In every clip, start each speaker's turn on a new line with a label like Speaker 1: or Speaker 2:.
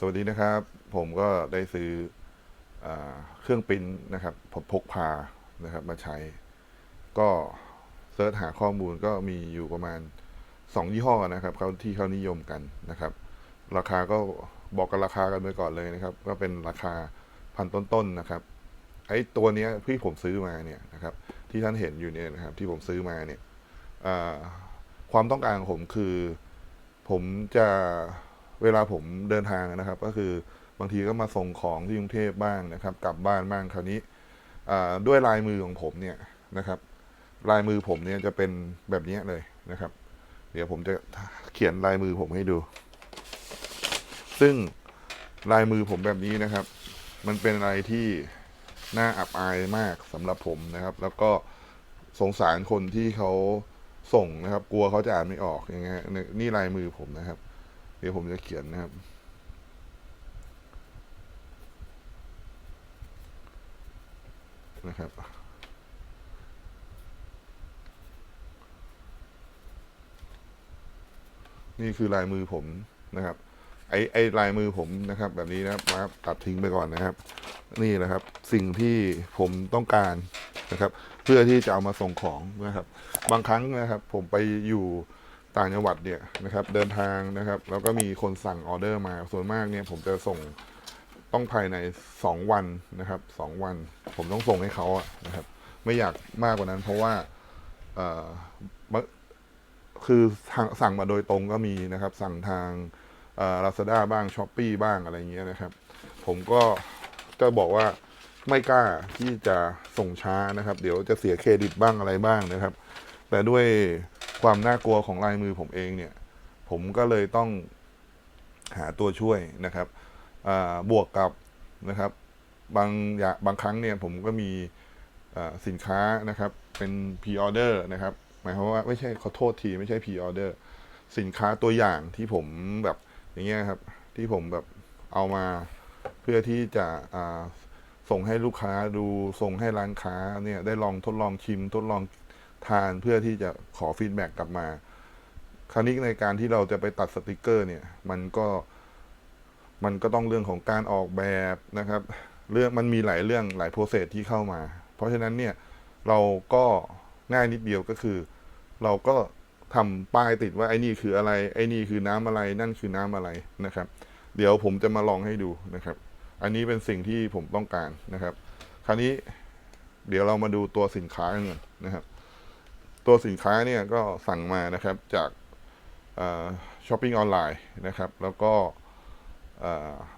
Speaker 1: สวัสดีนะครับ ผมก็ได้ซื้ออเครื่องปิ้นนะครับ ผมพกพานะครับมาใช้ ก็เสิร์ชหาข้อมูลก็มีอยู่ประมาณ 2 ยี่ห้อนะครับเขาที่เขานิยมกันนะครับ ราคาก็บอกกันราคากันไปก่อนเลยนะครับ ก็เป็นราคาพันต้นๆนะครับไอ้ตัวเนี้ยที่ผมซื้อมาเนี่ยนะครับ ที่ท่านเห็นอยู่เนี่ยนะครับ ที่ผมซื้อมาเนี่ยความต้องการของผมคือ ผมจะ เวลาผมเดินทางนะครับ ก็คือบางทีก็มาส่งของที่กรุงเทพบ้างนะครับ กลับบ้านบ้างคราวนี้ด้วยลายมือของผมเนี่ยนะครับ ลายมือผมเนี่ยจะเป็นแบบนี้เลยนะครับ เดี๋ยวผมจะเขียนลายมือผมให้ดู ซึ่งลายมือผมแบบนี้นะครับ มันเป็นอะไรที่น่าอับอายมากสำหรับผมนะครับ แล้วก็สงสารคนที่เขาส่งนะครับ กลัวเขาจะอ่านไม่ออกอย่างเงี้ยนี่ลายมือผมนะครับ ดี๋ยวผมจะเขียนนะครับ นะครับ นี่คือลายมือผมนะครับไอ้ไอ้ลายมือผมนะครับ แบบนี้นะครับมาตัดทิ้งไปก่อนนะครับ นี่แหละครับสิ่งที่ผมต้องการนะครับ เพื่อที่จะเอามาส่งของนะครับ บางครั้งนะครับ ผมไปอยู่ ต่างจังหวัดเนี่ยนะครับเดินทางนะครับ แล้วก็มีคนสั่งออเดอร์มาส่วนมากเนี่ยผมจะส่งต้องภายในสองวันนะครับสองวัน ผมต้องส่งให้เขาอะนะครับ ไม่อยากมากกว่านั้น เพราะว่าเอ่อคือสั่งมาโดยตรงก็มีนะครับ สั่งทางลาซาด้าบ้างช้อปปีบ้างอะไรเงี้ยนะครับ ผมก็จะบอกว่าไม่กล้าที่จะส่งช้านะครับ เดี๋ยวจะเสียเครดิตบ้างอะไรบ้างนะครับ แต่ด้วย ความน่ากลัวของลายมือผมเองเนี่ย ผมก็เลยต้องหาตัวช่วยนะครับบวกกับนะครับ บางอย่างบางครั้งเนี่ยผมก็มีสินค้านะครับ เป็น pre order นะครับ หมายความว่าไม่ใช่ขอโทษทีไม่ใช่ pre order สินค้าตัวอย่างที่ผมแบบอย่างเงี้ยครับ ที่ผมแบบเอามาเพื่อที่จะส่งให้ลูกค้าดูส่งให้ร้านค้าเนี่ยได้ลองทดลองชิมทดลอง ทานเพื่อที่จะขอฟีดแบ็กกลับมา คราวนี้ในการที่เราจะไปตัดสติกเกอร์เนี่ย มันก็มันก็ต้องเรื่องของการออกแบบนะครับ เรื่องมันมีหลายเรื่องหลายโปรเซสที่เข้ามา เพราะฉะนั้นเนี่ยเราก็ง่ายนิดเดียวก็คือ เราก็ทำป้ายติดว่าไอ้นี่คืออะไร ไอ้นี่คือน้ำอะไร นั่นคือน้ำอะไรนะครับ เดี๋ยวผมจะมาลองให้ดูนะครับ อันนี้เป็นสิ่งที่ผมต้องการนะครับ คราวนี้เดี๋ยวเรามาดูตัวสินค้ากันก่อนนะครับ ตัวสินค้าเนี่ยก็สั่งมานะครับจากช้อปปิ้งออนไลน์นะครับ แล้วก็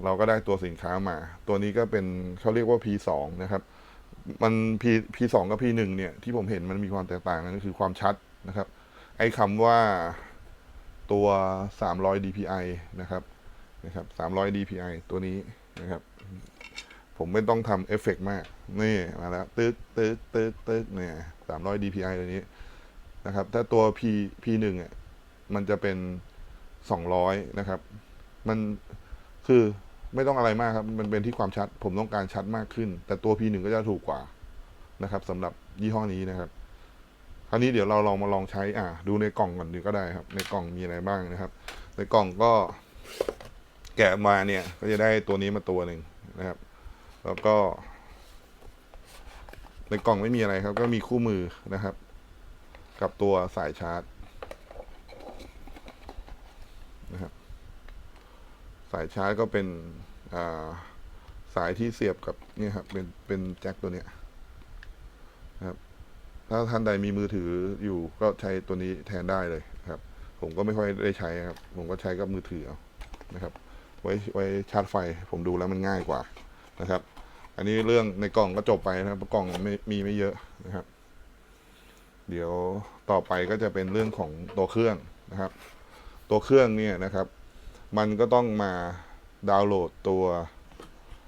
Speaker 1: เราก็ได้ตัวสินค้ามา ตัวนี้ก็เป็นเขาเรียกว่า P2 นะครับ มัน P P2 กับ P1 เนี่ยที่ผมเห็นมันมีความแตกต่างกันก็คือความชัดนะครับ ไอ้คำว่าตัว 300 dpi นะครับนะครับ 300 dpi ตัวนี้นะครับ ผมไม่ต้องทำเอฟเฟกต์มาก นี่ มาแล้ว ตึ๊กตึ๊กตึ๊กตึ๊กเนี่ย 300 dpi ตัวนี้ นะครับ ถ้าตัว P P1 อะมันจะเป็น200นะครับ มันคือไม่ต้องอะไรมากครับ มันเป็นที่ความชัด ผมต้องการชัดมากขึ้น แต่ตัว P1 ก็จะถูกกว่านะครับสำหรับยี่ห้อนี้นะครับ คราวนี้เดี๋ยวเราลองมาลองใช้ อ่า ดูในกล่องก่อนดีก็ได้ครับ ในกล่องมีอะไรบ้างนะครับ ในกล่องก็แกะมาเนี่ย ก็จะได้ตัวนี้มาตัวหนึ่งนะครับ แล้วก็ ในกล่องไม่มีอะไรครับ ก็มีคู่มือนะครับ กับตัวสายชาร์จนะครับสายชาร์จก็เป็นาสายที่เสียบกับนี่ครับเป็นเป็นแจ็คตัวเนี้ยนะครับ ถ้าท่านใดมีมือถืออยู่ก็ใช้ตัวนี้แทนได้เลยครับ ผมก็ไม่ค่อยได้ใช้ครับ ผมก็ใช้กับมือถือเอานะครับ ไว้ไว้ชาร์จไฟผมดูแล้วมันง่ายกว่านะครับ อันนี้เรื่องในกล่องก็จบไปนะครับกล่องไม่มีไม่เยอะนะครับ เดี๋ยวต่อไปก็จะเป็นเรื่องของตัวเครื่องนะครับ ตัวเครื่องเนี่ยนะครับ มันก็ต้องมาดาวน์โหลดตัว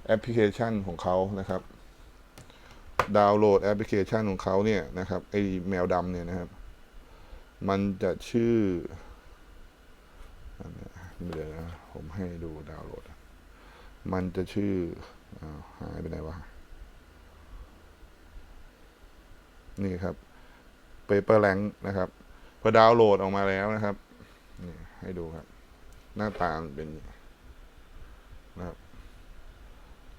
Speaker 1: แอปพลิเคชันของเขานะครับ ดาวน์โหลดแอปพลิเคชันของเขาเนี่ยนะครับไอแมวดำเนี่ยนะครับ มันจะชื่อเดี๋ยวนะผมให้ดูดาวน์โหลด มันจะชื่ออหายไปไหนวะนี่ครับ Paper Rank นะครับพอดาวน์โหลดออกมาแล้วนะครับนี่ให้ดูครับ หน้าตามเป็นอย่างนี้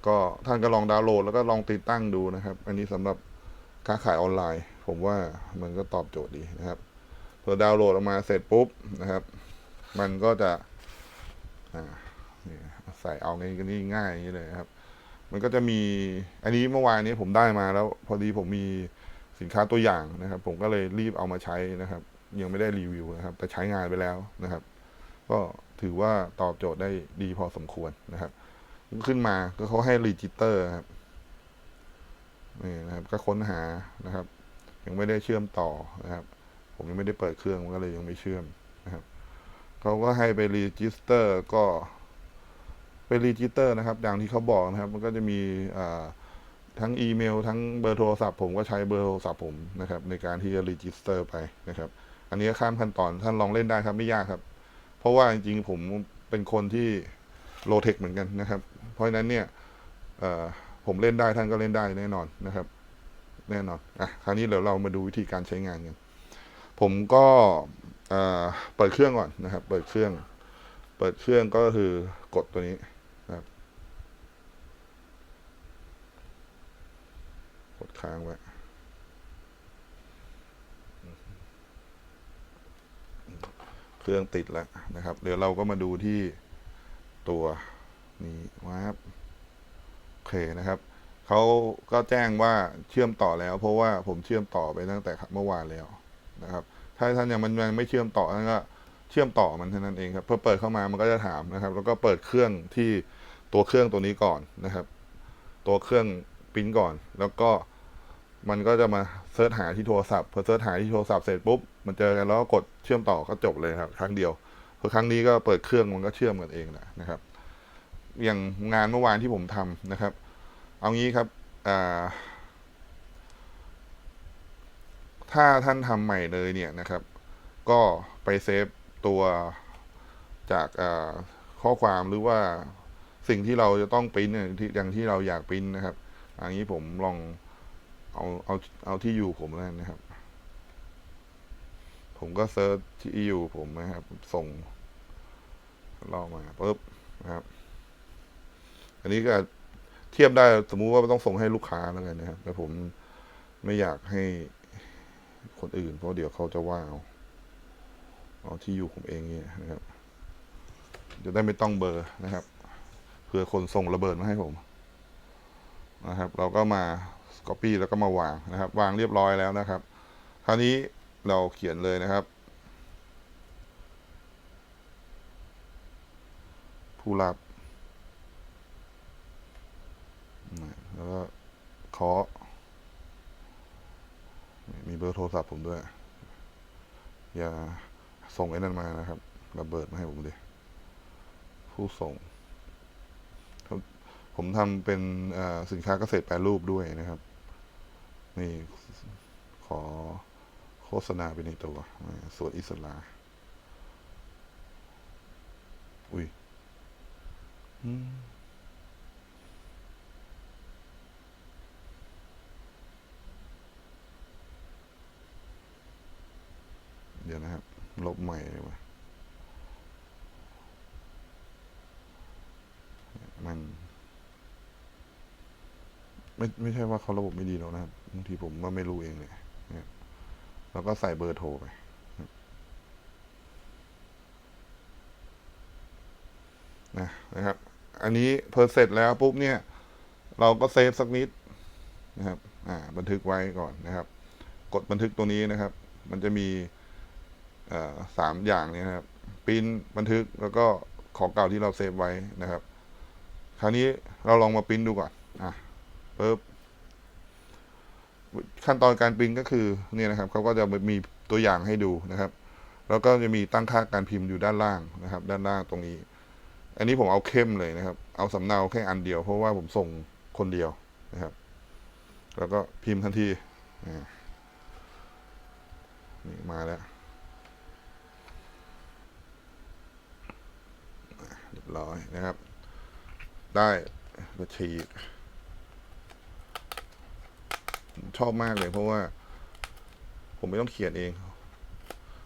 Speaker 1: ก็ท่านก็ลองดาวน์โหลดแล้วก็ลองติดตั้งดูนะครับ อันนี้สำหรับค้าขายออนไลน์ ผมว่ามันก็ตอบโจทย์ดีนะครับพอดาวน์โหลดออกมาเสร็จปุ๊บนะครับ มันก็จะใส่เอาง่ายนี่ง่ายอย่างนี้เลยครับ มันก็จะมี อันนี้เมื่อวานนี้ผมได้มาแล้ว พอดีผมมี สินค้าตัวอย่างนะครับ ผมก็เลยรีบเอามาใช้นะครับ ยังไม่ได้รีวิวนะครับ แต่ใช้งานไปแล้วนะครับ ก็ถือว่าตอบโจทย์ได้ดีพอสมควรนะครับ ขึ้นมาก็เขาให้รีจิสเตอร์ครับนี่นะครับ ก็ค้นหานะครับ ยังไม่ได้เชื่อมต่อนะครับ ผมยังไม่ได้เปิดเครื่องก็เลยยังไม่เชื่อมนะครับเขาก็ให้ไปรีจิสเตอร์ก็ไปรีจิสเตอร์นะครับ อย่างที่เขาบอกนะครับ มันก็จะมีอ่า ทั้งอีเมล ทั้งเบอร์โทรศัพท์ผมก็ใช้เบอร์โทรศัพท์ผมนะครับ ในการที่จะรีจิสเตอร์ไปนะครับ อันนี้ข้ามขั้นตอนท่านลองเล่นได้ครับไม่ยากครับ เพราะว่าจริงๆผมเป็นคนที่โลเทคเหมือนกันนะครับ เพราะฉะนั้นเนี่ยผมเล่นได้ท่านก็เล่นได้แน่นอนนะครับ แน่นอนอะคราวนี้เดี๋ยวเรามาดูวิธีการใช้งานกันผมก็เปิดเครื่องก่อนนะครับ เปิดเครื่อง เปิดเครื่องก็คือกดตัวนี้นะครับ ก ดค้างไว้เครื่องติดแล้วนะครับ เดี๋ยวเราก็มาดูที่ตัวนี้วับโอเคนะครับเขาก็แจ้งว่าเชื่อมต่อแล้ว เพราะว่าผมเชื่อมต่อไปตั้งแต่เมื่อวานแล้วนะครับ ถ้าท่านยังมันยังไม่เชื่อมต่อนั่นก็เชื่อมต่อมันเท่านั้นเองครับพอเปิดเข้ามามันก็จะถามนะครับ แล้วก็เปิดเครื่องที่ตัวเครื่องตัวนี้ก่อนนะครับ ตัวเครื่องปริ้นก่อน แล้วก็ มันก็จะมาเสิร์ชหาที่โทรศัพท์พอเสิร์ชหาที่โทรศัพท์เสร็จปุ๊บมันเจอกันแล้วก็กดเชื่อมต่อก็จบเลยครับ ครั้งเดียวพอครั้งนี้ก็เปิดเครื่องมันก็เชื่อมกันเองแหละนะครับ อย่างงานเมื่อวานที่ผมทำนะครับ เอางี้ครับอ่าถ้าท่านทำใหม่เลยเนี่ยนะครับ ก็ไปเซฟตัวจากข้อความหรือว่าสิ่งที่เราจะต้องปริ้นอย่างที่เราอยากปริ้นนะครับอันนี้ผมลอง เอาเอาเอาที่อยู่ผมแล้วนนะครับ ผมก็เซิร์ชที่อยู่ผมนะครับ ส่งลอกมาปุ๊บนะครับ อันนี้ก็เทียบได้สมมุติว่าต้องส่งให้ลูกค้าแล้วกันนะครับ แต่ผมไม่อยากให้คนอื่น เพราะเดี๋ยวเขาจะว่าเอาเอาที่อยู่ผมเองเนี่ยนะครับ จะได้ไม่ต้องเบอร์นะครับเผื่อคนส่งระเบิดมาให้ผม นะครับ เราก็มา Copy แล้วก็มาวางนะครับ วางเรียบร้อยแล้วนะครับ คราวนี้เราเขียนเลยนะครับ ผู้รับแล้วก็เคาะมีเบอร์โทรศัพท์ผมด้วย อย่าส่งไอ้นั่นมานะครับ ระเบิดมาให้ผมดิ ผู้ส่ง ผมทำเป็นสินค้าเกษตรแปรรูปด้วยนะครับ นี่ขอโฆษณาไปในตัวสวนอิสระอุ้ยเดี๋ยวนะครับ ลบใหม่เลยวะมัน ไม่ไม่ใช่ว่าเขาระบบไม่ดีหรอกนะครับบางทีผมก็ไม่รู้เองเลยนะครับแล้วก็ใส่เบอร์โทรไปนะนะครับ อันนี้เพอเสร็จแล้วปุ๊บเนี่ย เราก็เซฟสักนิดนะครับ อ่า บันทึกไว้ก่อนนะครับ กดบันทึกตัวนี้นะครับ มันจะมีอ่อสามอย่างนี้นะครับปิ้นบันทึกแล้วก็ของเก่าที่เราเซฟไว้นะครับ คราวนี้เราลองมาปิ้นดูก่อน อะ ปุ๊บขั้นตอนการปริ้นก็คือเนี่ยนะครับเขาก็จะมีตัวอย่างให้ดูนะครับ แล้วก็จะมีตั้งค่าการพิมพ์อยู่ด้านล่างนะครับ ด้านล่างตรงนี้ อันนี้ผมเอาเข้มเลยนะครับ เอาสำเนาแค่อันเดียวเพราะว่าผมส่งคนเดียวนะครับ แล้วก็พิมพ์ทันทีนี่มาแล้วเรียบร้อยนะครับ ได้บัญชีผม ชอบมากเลย เพราะว่า ผมไม่ต้องเขียนเอง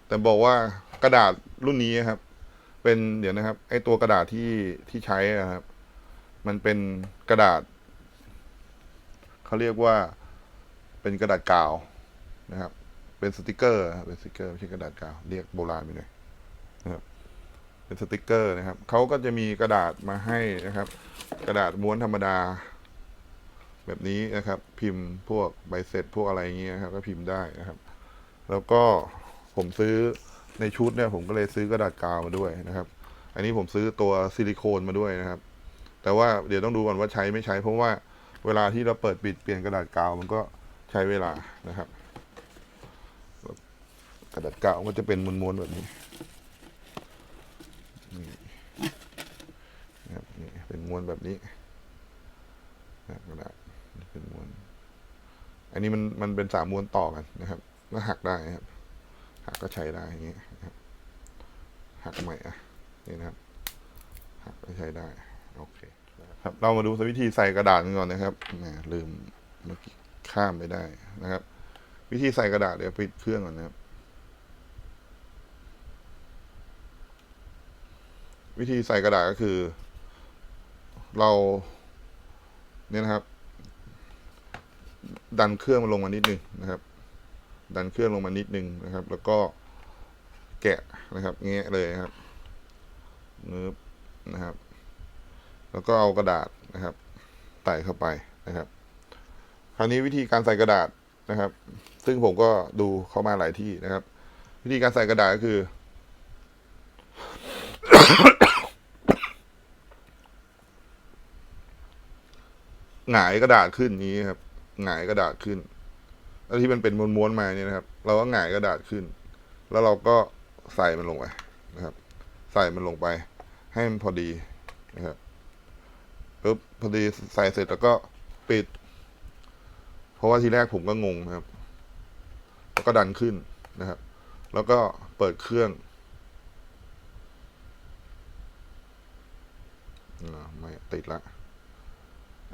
Speaker 1: แต่บอกว่ากระดาษรุ่นนี้ครับ เป็นเดี๋ยวนะครับ ไอตัวกระดาษที่ที่ใช้อะครับ มันเป็นกระดาษเขาเรียกว่าเป็นกระดาษกาวนะครับ เป็นสติกเกอร์เป็นสติกเกอร์ไม่ใช่กระดาษกาว เรียกโบราณไปหน่อยนะครับ เป็นสติกเกอร์นะครับเขาก็จะมีกระดาษมาให้นะครับ กระดาษม้วนธรรมดา แบบนี้นะครับ พิมพ์พวกใบเสร็จพวกอะไรเงี้ยครับ ก็พิมพ์ได้นะครับ แล้วก็ผมซื้อในชุดเนี่ยผมก็เลยซื้อกระดาษกาวมาด้วยนะครับ อันนี้ผมซื้อตัวซิลิโคนมาด้วยนะครับ แต่ว่าเดี๋ยวต้องดูก่อนว่าใช้ไม่ใช้ เพราะว่าเวลาที่เราเปิดปิดเปลี่ยนกระดาษกาวมันก็ใช้เวลานะครับ กระดาษกาวก็จะเป็นม้วนๆแบบนี้นี่นะครับนี่เป็นม้วนแบบนี้นะครับกระดาษ เป็นม้วน อันนี้มันมันเป็นสามม้วนต่อกันนะครับก็หักได้ครับ หักก็ใช้ได้อย่างเงี้ยหักใหม่อะนี่นะครับ หักก็ใช้ได้โอเคครับ เรามาดูวิธีใส่กระดาษกันก่อนนะครับแหมลืมเมื่อกี้ข้ามไปได้นะครับ วิธีใส่กระดาษเดี๋ยวปิดเครื่องก่อนนะครับ วิธีใส่กระดาษก็คือ เราเนี่ยนะครับ ดันเครื่องลงมานิดนึงนะครับ ดันเครื่องลงมานิดนึงนะครับ แล้วก็แกะนะครับแงะเลยครับเนื้อนะครับ แล้วก็เอากระดาษนะครับใส่เข้าไปนะครับ คราวนี้วิธีการใส่กระดาษนะครับ ซึ่งผมก็ดูเข้ามาหลายที่นะครับ วิธีการใส่กระดาษก็คือ หงายกระดาษขึ้นนี้ครับ หงายกระดาษขึ้นแล้วที่มันเป็นม้วนๆมาเนี่ยนะครับ เราก็หงายกระดาษขึ้น แล้วเราก็ใส่มันลงไปนะครับ ใส่มันลงไป ให้มันพอดีนะครับปุ๊บพอดีใส่เสร็จแล้วก็ปิด เพราะว่าทีแรกผมก็งงนะครับ แล้วก็ดันขึ้นนะครับ แล้วก็เปิดเครื่องอไม่ติดละ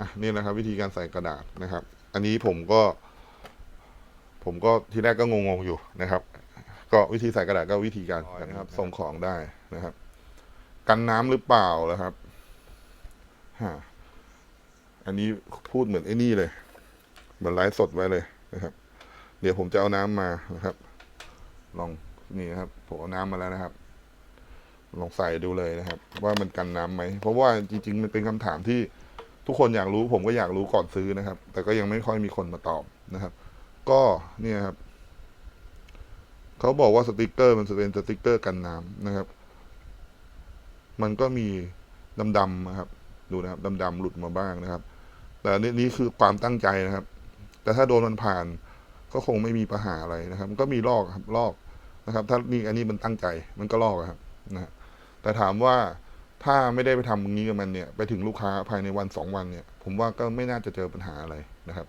Speaker 1: อะนี่นะครับ วิธีการใส่กระดาษนะครับ อันนี้ผมก็ ผมก็ทีแรกก็งงๆอยู่นะครับ ก็วิธีใส่กระดาษก็วิธีการนะครับส่งของได้นะครับ กันน้ำหรือเปล่าล่ะครับฮะอันนี้พูดเหมือนไอ้นี่เลยเหมือนไลฟ์สดไว้เลยนะครับ เดี๋ยวผมจะเอาน้ำมานะครับ ลองนี่นะครับผมเอาน้ำมาแล้วนะครับ ลองใส่ดูเลยนะครับ ว่ามันกันน้ำไหมเพราะว่าจริง ๆ มันเป็นคำถามที่ ทุกคนอยากรู้ผมก็อยากรู้ก่อนซื้อนะครับ แต่ก็ยังไม่ค่อยมีคนมาตอบนะครับ ก็เนี่ยครับเขาบอกว่าสติกเกอร์มันจะเป็นสติกเกอร์กันน้ำนะครับ มันก็มีดำๆนะครับ ดูนะครับดำๆหลุดมาบ้างนะครับ แต่นี่นี่คือความตั้งใจนะครับ แต่ถ้าโดนมันผ่าน ก็คงไม่มีปัญหาอะไรนะครับ ก็มีลอกครับลอกนะครับ ถ้านี่อันนี้มันตั้งใจ มันก็ลอกครับนะฮะแต่ถามว่า ถ้าไม่ได้ไปทำอย่างนี้กับมันเนี่ย ไปถึงลูกค้าภายในวันสองวันเนี่ย ผมว่าก็ไม่น่าจะเจอปัญหาอะไรนะครับ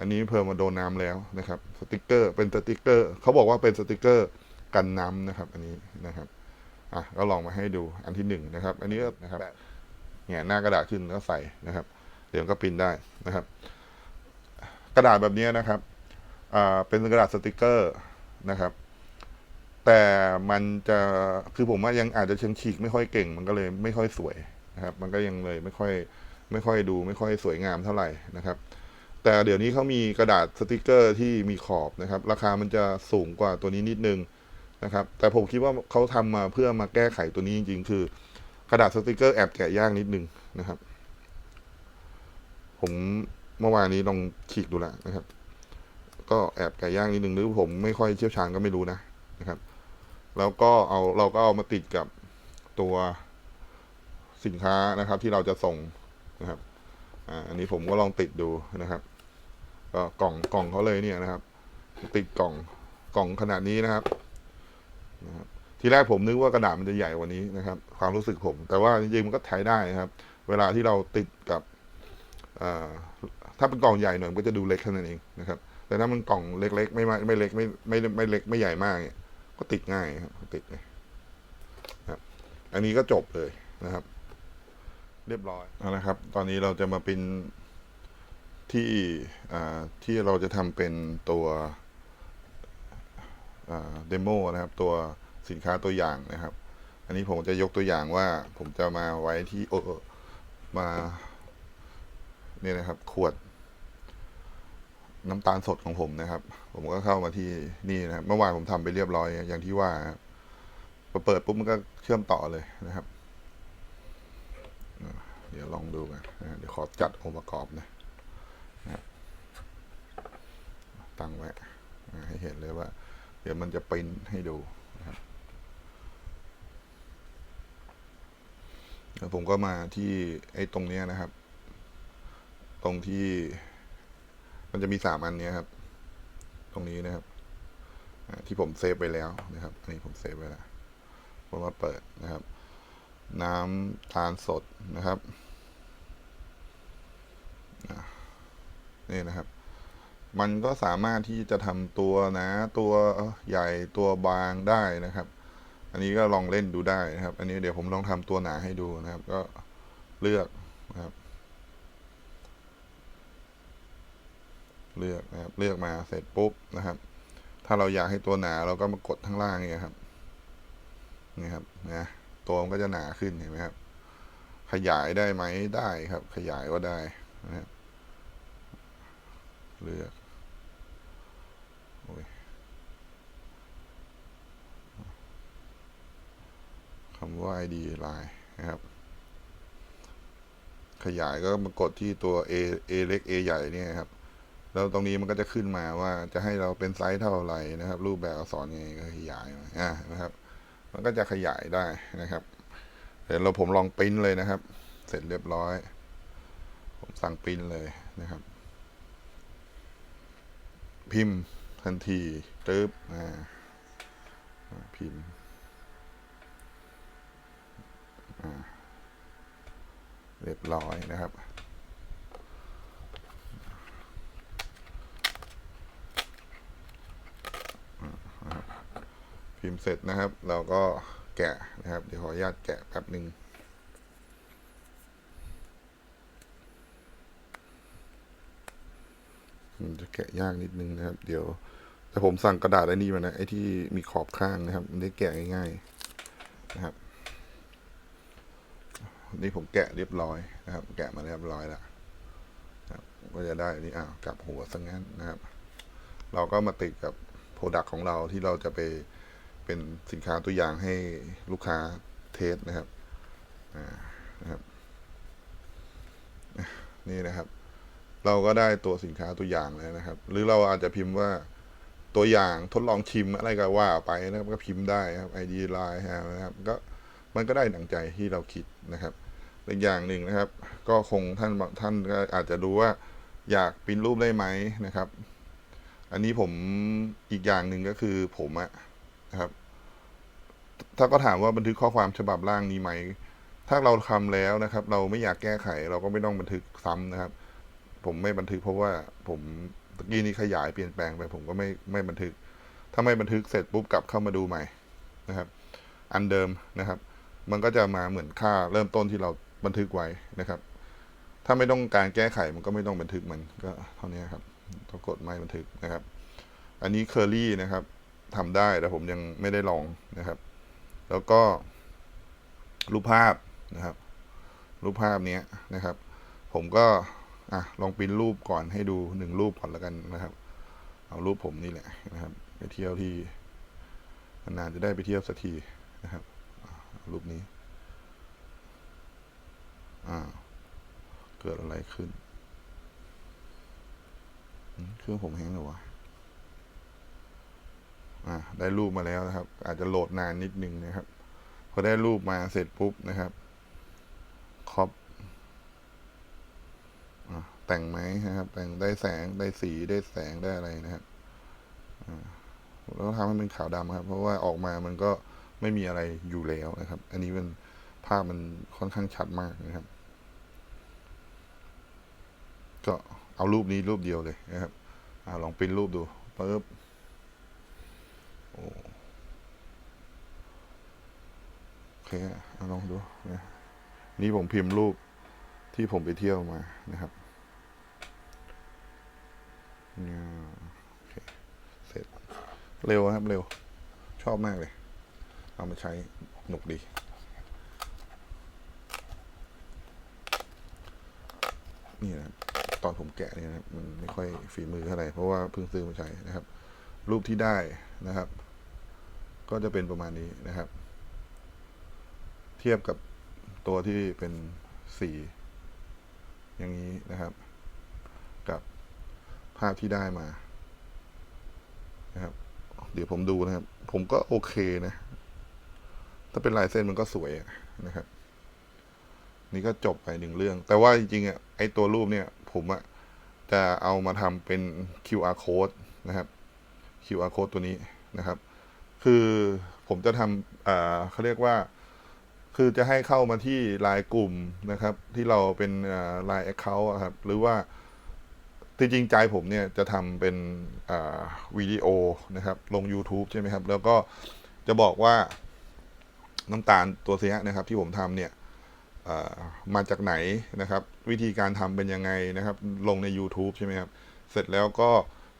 Speaker 1: อันนี้เพิ่มมาโดนน้ำแล้วนะครับ สติกเกอร์เป็นสติกเกอร์ เขาบอกว่าเป็นสติกเกอร์กันน้ำนะครับ อันนี้นะครับ อะก็ลองมาให้ดูอันที่หนึ่งนะครับ อันนี้นะครับแหงนหน้ากระดาษขึ้นแล้วใส่นะครับ เดี๋ยวก็ปิ้นได้นะครับ กระดาษแบบนี้นะครับ อ่า เป็นกระดาษสติกเกอร์นะครับ แต่มันจะคือผมว่ายังอาจจะเชิงฉีกไม่ค่อยเก่ง มันก็เลยไม่ค่อยสวยนะครับ มันก็ยังเลยไม่ค่อยไม่ค่อยดู ไม่ค่อยสวยงามเท่าไหร่นะครับ แต่เดี๋ยวนี้เขามีกระดาษสติกเกอร์ที่มีขอบนะครับ ราคามันจะสูงกว่าตัวนี้นิดนึงนะครับ แต่ผมคิดว่าเขาทำมาเพื่อมาแก้ไขตัวนี้จริงๆ คือกระดาษสติกเกอร์แอบแกะยากนิดนึงนะครับ ผมเมื่อวานนี้ลองฉีกดูแล้วนะครับ ก็แอบแกะยากนิดนึงหรือผมไม่ค่อยเชี่ยวชาญก็ไม่รู้นะนะครับ แล้วก็เอาเราก็เอามาติดกับตัวสินค้านะครับที่เราจะส่งนะครับอ่าอันนี้ผมก็ลองติดดูนะครับก็กล่องกล่องเขาเลยเนี่ยนะครับ ติดกล่องกล่องขนาดนี้นะครับนะครับ ทีแรกผมนึกว่ากระดาษมันจะใหญ่กว่านี้นะครับ ความรู้สึกผม แต่ว่าจริงๆมันก็ใช้ได้นะครับ เวลาที่เราติดกับถ้าเป็นกล่องใหญ่หน่อยมันก็จะดูเล็กแค่นั้นเองนะครับ แต่ถ้ามันกล่องเล็กๆ ไม่ไม่เล็กไม่ไม่ไม่เล็กไม่ใหญ่มากเนี่ย ก็ติดง่ายครับติดเลยครับ อันนี้ก็จบเลยนะครับ เรียบร้อยเอาละครับ ตอนนี้เราจะมาเป็นที่ที่เราจะทำเป็นตัวเดโมนะครับ ตัวสินค้าตัวอย่างนะครับ อันนี้ผมจะยกตัวอย่างว่า ผมจะมาไว้ที่โอมาเนี่ยนะครับ ขวด น้ำตาลสดของผมนะครับ ผมก็เข้ามาที่นี่นะครับ เมื่อวานผมทำไปเรียบร้อยอย่างที่ว่าพอเปิดปุ๊บมันก็เชื่อมต่อเลยนะครับ เดี๋ยวลองดูกันเดี๋ยวขอจัดองค์ประกอบนะนะครับตั้งไว้ให้เห็นเลยว่า เดี๋ยวมันจะปริ้นให้ดูนะครับแล้วผมก็มาที่ไอ้ตรงนี้นะครับ ตรงที่ มันจะมีสามอันนี้ครับ ตรงนี้นะครับที่ผมเซฟไปแล้วนะครับ อันนี้ผมเซฟไว้แล้วผมมาเปิดนะครับ น้ำตาลสดนะครับนี่นะครับ มันก็สามารถที่จะทำตัวนะ ตัวใหญ่ตัวบางได้นะครับ อันนี้ก็ลองเล่นดูได้นะครับ อันนี้เดี๋ยวผมลองทำตัวหนาให้ดูนะครับ ก็เลือกนะครับ เลือกนะครับ เลือกมาเสร็จปุ๊บนะครับ ถ้าเราอยากให้ตัวหนาเราก็มากดข้างล่างเนี่ยครับ นี่ครับนะตัวมันก็จะหนาขึ้นเห็นไหมครับ ขยายได้ไหมได้ครับ ขยายก็ได้นะครับเลือกโอ้ยคำว่า ID line นะครับ ขยายก็มากดที่ตัว A A เล็ก A ใหญ่เนี่ยครับ แล้วตรงนี้มันก็จะขึ้นมาว่าจะให้เราเป็นไซส์เท่าไหร่นะครับ รูปแบบอักษรยังไงก็ขยายอ่านะครับ มันก็จะขยายได้นะครับเดี๋ยวเราผมลองปริ้นเลยนะครับ เสร็จเรียบร้อย ผมสั่งปริ้นเลยนะครับ พิมพ์ทันทีตึ๊บอ่าอ่าพิมพ์อ่าเรียบร้อยนะครับ พิมพ์เสร็จนะครับ เราก็แกะนะครับ เดี๋ยวขออนุญาตแกะแป๊บหนึ่งจะแกะยากนิดนึงนะครับ เดี๋ยว แต่ผมสั่งกระดาษไอ้นี่มานะไอ้ที่มีขอบข้างนะครับ มันได้แกะง่ายๆนะครับ นี่ผมแกะเรียบร้อยนะครับ แกะมาเรียบร้อยแล้วนะก็จะได้นี่อ้าวกลับหัวซะงั้นนะครับ เราก็มาติดกับโปรดักต์ของเราที่เราจะไป เป็นสินค้าตัวอย่างให้ลูกค้าเทสนะครับนะครับ นี่นะครับ เราก็ได้ตัวสินค้าตัวอย่างแล้วนะครับ หรือเราอาจจะพิมพ์ว่าตัวอย่างทดลองชิมอะไรก็ว่าไปนะครับก็พิมพ์ได้ครับ ID line นะครับ ก็มันก็ได้ดังใจที่เราคิดนะครับอีกอย่างหนึ่งนะครับ ก็คงท่านบางท่านก็อาจจะดูว่าอยากปริ้นรูปได้ไหมนะครับ อันนี้ผมอีกอย่างหนึ่งก็คือผมอะ ครับ ถ้าก็ถามว่าบันทึกข้อความฉบับล่างนี้ไหม ถ้าเราทำแล้วนะครับ เราไม่อยากแก้ไข เราก็ไม่ต้องบันทึกซ้ำนะครับ ผมไม่บันทึกเพราะว่าผมตะกี้นี้ขยายเปลี่ยนแปลงไป ผมก็ไม่ไม่บันทึก ถ้าไม่บันทึกเสร็จปุ๊บกลับเข้ามาดูใหม่นะครับ อันเดิมนะครับ มันก็จะมาเหมือนค่าเริ่มต้นที่เราบันทึกไว้นะครับ ถ้าไม่ต้องการแก้ไขมันก็ไม่ต้องบันทึกมันก็เท่านี้ครับต้องกดไม่บันทึกนะครับ อันนี้เคอรี่นะครับ ทำได้แต่ผมยังไม่ได้ลองนะครับ แล้วก็ รูปภาพนะครับ รูปภาพนี้นะครับ ผมก็อะลองปริ้นรูปก่อนให้ดูหนึ่งรูปก่อนแล้วกันนะครับ เอารูปผมนี่แหละนะครับ ไปเที่ยวที่นานจะได้ไปเที่ยวสักทีนะครับรูปนี้อ่าเกิดอะไรขึ้นเครื่องผมแห้งเหรอวะ อ่าได้รูปมาแล้วนะครับ อาจจะโหลดนานนิดนึงนะครับ พอได้รูปมาเสร็จปุ๊บนะครับครอปอแต่งไหมนะครับ แต่งได้แสงได้สีได้แสงได้อะไรนะครับแล้วทำให้เป็นขาวดำครับ เพราะว่าออกมามันก็ไม่มีอะไรอยู่แล้วนะครับ อันนี้มันภาพมันค่อนข้างชัดมากนะครับ ก็เอารูปนี้รูปเดียวเลยนะครับอลองปริ้นรูปดูปึ๊บ โอเคเอาลองดูนะนี่ผมพิมพ์รูปที่ผมไปเที่ยวมานะครับเนี่ยโอเคเสร็จเร็วครับเร็ว ชอบมากเลย เอามาใช้หนุกดีนี่นะตอนผมแกะเนี่ยนะครับมันไม่ค่อยฝีมือเท่าไหร่เพราะว่าเพิ่งซื้อมาใช้นะครับ รูปที่ได้นะครับ ก็จะเป็นประมาณนี้นะครับ เทียบกับตัวที่เป็นสีอย่างนี้นะครับ กับภาพที่ได้มานะครับ เดี๋ยวผมดูนะครับ ผมก็โอเคนะ ถ้าเป็นลายเส้นมันก็สวยนะครับ นี่ก็จบไปหนึ่งเรื่อง แต่ว่าจริงๆอะไอตัวรูปเนี่ย ผมอะจะเอามาทำเป็น QR code นะครับ QR code ตัวนี้นะครับ คือผมจะทำเขาเรียกว่า คือจะให้เข้ามาที่ไลน์กลุ่มนะครับ ที่เราเป็นไลน์แอคเคาท์ครับ หรือว่าจริงใจผมเนี่ยจะทำเป็นวิดีโอนะครับ ลง YouTube ใช่ไหมครับ แล้วก็จะบอกว่าน้ำตาลตัวเสียนะครับ ที่ผมทำเนี่ยมาจากไหนนะครับ วิธีการทำเป็นยังไงนะครับ ลงใน YouTube ใช่ไหมครับ เสร็จแล้วก็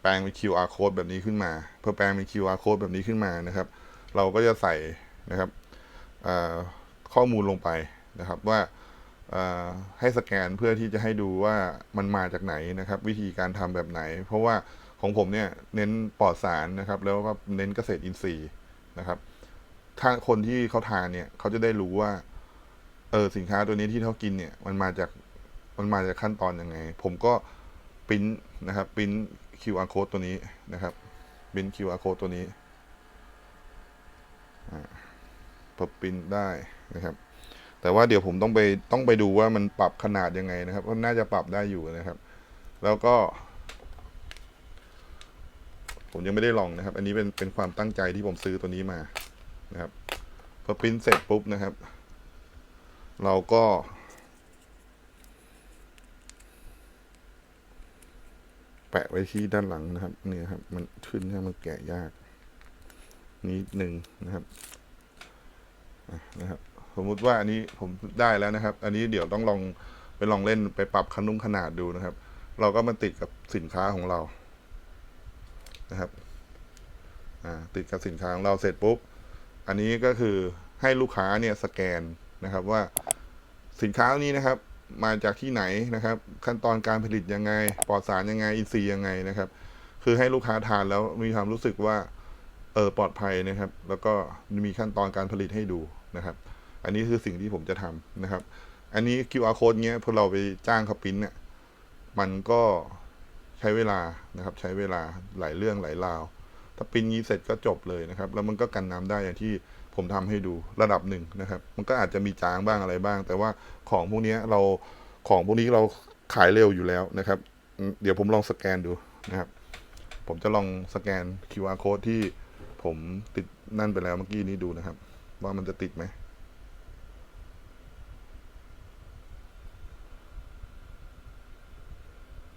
Speaker 1: แปลงเป็น QR code แบบนี้ขึ้นมาพอแปลงเป็น QR code แบบนี้ขึ้นมานะครับ เราก็จะใส่นะครับข้อมูลลงไปนะครับว่าให้สแกนเพื่อที่จะให้ดูว่ามันมาจากไหนนะครับ วิธีการทำแบบไหน เพราะว่าของผมเนี่ยเน้นปลอดสารนะครับ แล้วก็เน้นเกษตรอินทรีย์นะครับถ้าคนที่เขาทานเนี่ยเขาจะได้รู้ว่าเออสินค้าตัวนี้ที่เขากินเนี่ยมันมาจากมันมาจากขั้นตอนยังไง ผมก็ปริ้นนะครับปริ้น QR code ตัวนี้นะครับปริ้น QR code ตัวนี้อ่าพอปริ้นได้นะครับ แต่ว่าเดี๋ยวผมต้องไปต้องไปดูว่ามันปรับขนาดยังไงนะครับก็น่าจะปรับได้อยู่นะครับ แล้วก็ ผมยังไม่ได้ลองนะครับ อันนี้เป็นเป็นความตั้งใจที่ผมซื้อตัวนี้มานะครับพอปริ้นเสร็จปุ๊บนะครับ เราก็ แปะไว้ที่ด้านหลังนะครับ เนี่ครับ มันขึ้นให้มันแกะยาก นิดหนึ่งนะครับนะครับ สมมุติว่าอันนี้ผมได้แล้วนะครับ อันนี้เดี๋ยวต้องลองไปลองเล่นไปปรับขนุ่งขนาดดูนะครับ เราก็มาติดกับสินค้าของเรานะครับอ่าติดกับสินค้าของเราเสร็จปุ๊บ อันนี้ก็คือให้ลูกค้าเนี่ยสแกนนะครับว่าสินค้านี้นะครับ มาจากที่ไหนนะครับ ขั้นตอนการผลิตยังไงปลอดสารยังไงอินทรีย์ยังไงนะครับ คือให้ลูกค้าทานแล้วมีความรู้สึกว่าเออปลอดภัยนะครับ แล้วก็มีขั้นตอนการผลิตให้ดูนะครับ อันนี้คือสิ่งที่ผมจะทำนะครับ อันนี้ QR code เงี้ยพอเราไปจ้างเขาปริ้นเนี่ยมันก็ใช้เวลานะครับ ใช้เวลาหลายเรื่องหลายราว ถ้าปริ้นนี้เสร็จก็จบเลยนะครับ แล้วมันก็กันน้ำได้อย่างที่ ผมทำให้ดูระดับหนึ่งนะครับ มันก็อาจจะมีจางบ้างอะไรบ้าง แต่ว่าของพวกนี้เราของพวกนี้เราขายเร็วอยู่แล้วนะครับ เดี๋ยวผมลองสแกนดูนะครับ ผมจะลองสแกน QR code ที่ผมติดนั่นไปแล้วเมื่อกี้นี้ดูนะครับ ว่ามันจะติดไหม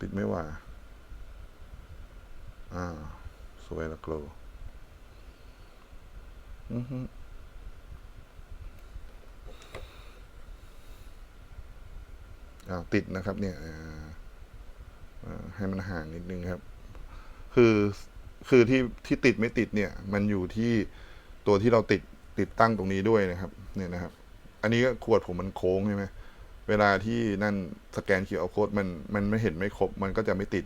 Speaker 1: ติดไม่ว่า อ่า สวยละโกลอือฮึ อ่าติดนะครับเนี่ยให้มันห่างนิดนึงครับ คือคือที่ที่ติดไม่ติดเนี่ย มันอยู่ที่ตัวที่เราติดติดตั้งตรงนี้ด้วยนะครับ เนี่ยนะครับ อันนี้ก็ขวดผมมันโค้งใช่ไหมเวลาที่นั่นสแกน QR code มันมันไม่เห็นไม่ครบ มันก็จะไม่ติด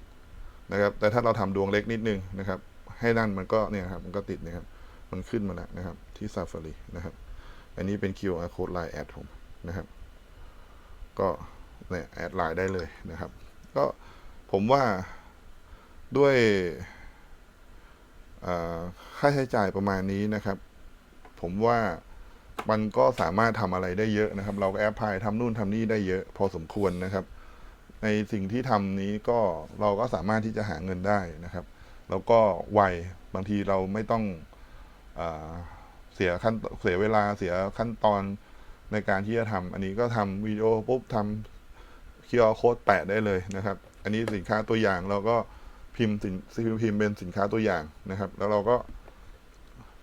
Speaker 1: นะครับ แต่ถ้าเราทำดวงเล็กนิดนึงนะครับ ให้นั่นมันก็เนี่ยครับ มันก็ติดนะครับ มันขึ้นมาแล้วนะครับ ที่ Safari นะครับ อันนี้เป็น QR code Line แอดผมนะครับ ก็ เนี่ยแอดไลน์ได้เลยนะครับ ก็ผมว่าด้วยค่าใช้จ่ายประมาณนี้นะครับ ผมว่ามันก็สามารถทำอะไรได้เยอะนะครับ เราก็แอปพลายทำนู่นทำนี่ได้เยอะ พอสมควรนะครับ ในสิ่งที่ทำนี้ก็เราก็สามารถที่จะหาเงินได้นะครับ แล้วก็ไวบางทีเราไม่ต้องอเสียขั้นเสียเวลาเสียขั้นตอนในการที่จะทำอันนี้ก็ทำวิดีโอปุ๊บทำ QR code แปะได้เลยนะครับ อันนี้สินค้าตัวอย่างเราก็พิมพ์สินพิมพ์เป็นสินค้าตัวอย่างนะครับ แล้วเราก็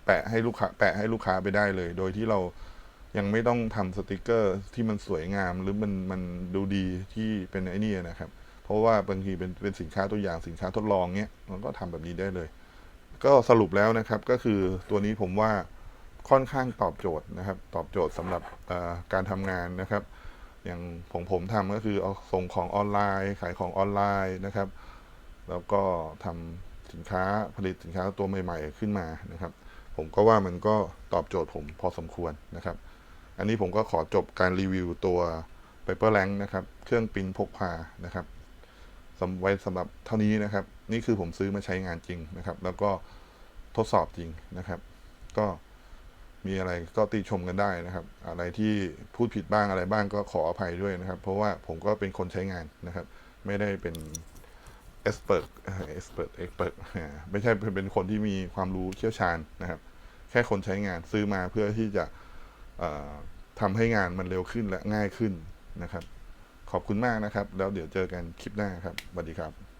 Speaker 1: แปะให้ลูกค้าแปะให้ลูกค้าไปได้เลย โดยที่เรายังไม่ต้องทำสติกเกอร์ที่มันสวยงามหรือมันมันดูดีที่เป็นไอ้นี่นะครับ เพราะว่าบางทีเป็นเป็นสินค้าตัวอย่างสินค้าทดลองเนี้ยมันก็ทำแบบนี้ได้เลย ก็สรุปแล้วนะครับก็คือตัวนี้ผมว่าค่อนข้างตอบโจทย์นะครับ ตอบโจทย์สำหรับการทำงานนะครับ อย่างของผมทำก็คือเอาส่งของออนไลน์ ขายของออนไลน์นะครับ แล้วก็ทำสินค้าผลิตสินค้าตัวใหม่ ๆ ขึ้นมานะครับ ผมก็ว่ามันก็ตอบโจทย์ผมพอสมควรนะครับ อันนี้ผมก็ขอจบการรีวิวตัว Paper Rank นะครับ เครื่องปริ้นพกพานะครับสำไว้สำหรับเท่านี้นะครับ นี่คือผมซื้อมาใช้งานจริงนะครับ แล้วก็ทดสอบจริงนะครับ ก็ มีอะไรก็ติชมกันได้นะครับ อะไรที่พูดผิดบ้างอะไรบ้างก็ขออภัยด้วยนะครับ เพราะว่าผมก็เป็นคนใช้งานนะครับ ไม่ได้เป็นเอสเปิร์เอสเปิร์เอ็กเปิร์ไม่ใช่เป็นคนที่มีความรู้เชี่ยวชาญนะครับ แค่คนใช้งานซื้อมาเพื่อที่จะเอ่อทำให้งานมันเร็วขึ้นและง่ายขึ้นนะครับ ขอบคุณมากนะครับ แล้วเดี๋ยวเจอกันคลิปหน้าครับสวัสดีครับ